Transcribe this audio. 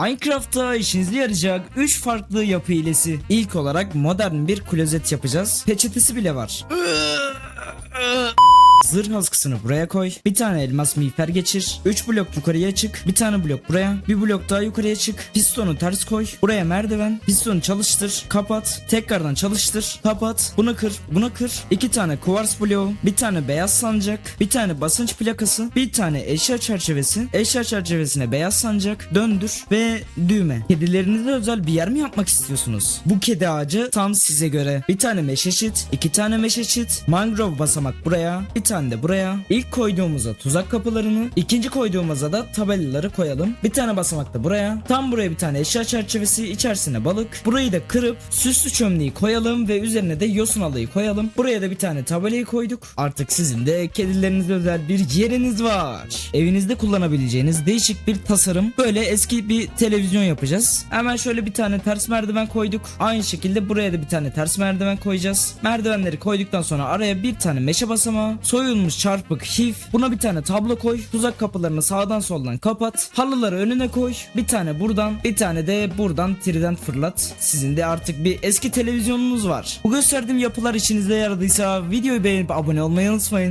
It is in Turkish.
Minecraft'ta işinize yarayacak 3 farklı yapı hilesi. İlk olarak modern bir klozet yapacağız. Peçetesi bile var. Zırh askısını buraya koy. Bir tane elmas miğfer geçir. 3 blok yukarıya çık. Bir tane blok buraya. Bir blok daha yukarıya çık. Pistonu ters koy. Buraya merdiven. Pistonu çalıştır. Kapat. Tekrardan çalıştır. Kapat. Bunu kır. Bunu kır. İki tane kuvars bloğu. Bir tane beyaz sancak. Bir tane basınç plakası. Bir tane eşya çerçevesi. Eşya çerçevesine beyaz sancak. Döndür. Ve düğme. Kedilerinize özel bir yer mi yapmak istiyorsunuz? Bu kedi ağacı tam size göre. Bir tane meşe çit. iki tane meşe çit. Mangrove basamak buraya. Bir tane de buraya. İlk koyduğumuza tuzak kapılarını. ikinci koyduğumuza da tabelaları koyalım. Bir tane basamak da buraya. Tam buraya bir tane eşya çerçevesi. içerisine balık. Burayı da kırıp süslü çömleği koyalım ve üzerine de yosun alayı koyalım. Buraya da bir tane tabelayı koyduk. Artık sizin de kedilerinize özel bir yeriniz var. Evinizde kullanabileceğiniz değişik bir tasarım. Böyle eski bir televizyon yapacağız. Hemen şöyle bir tane ters merdiven koyduk. Aynı şekilde buraya da bir tane ters merdiven koyacağız. Merdivenleri koyduktan sonra araya bir tane meşe basamağı, soyulmuş çarpık hif. Buna bir tane tablo koy. Tuzak kapılarını sağdan soldan kapat. Halıları önüne koy. Bir tane buradan, bir tane de buradan trident fırlat. Sizin de artık bir eski televizyonunuz var. Bu gösterdiğim yapılar işinize yaradıysa videoyu beğenip abone olmayı unutmayın.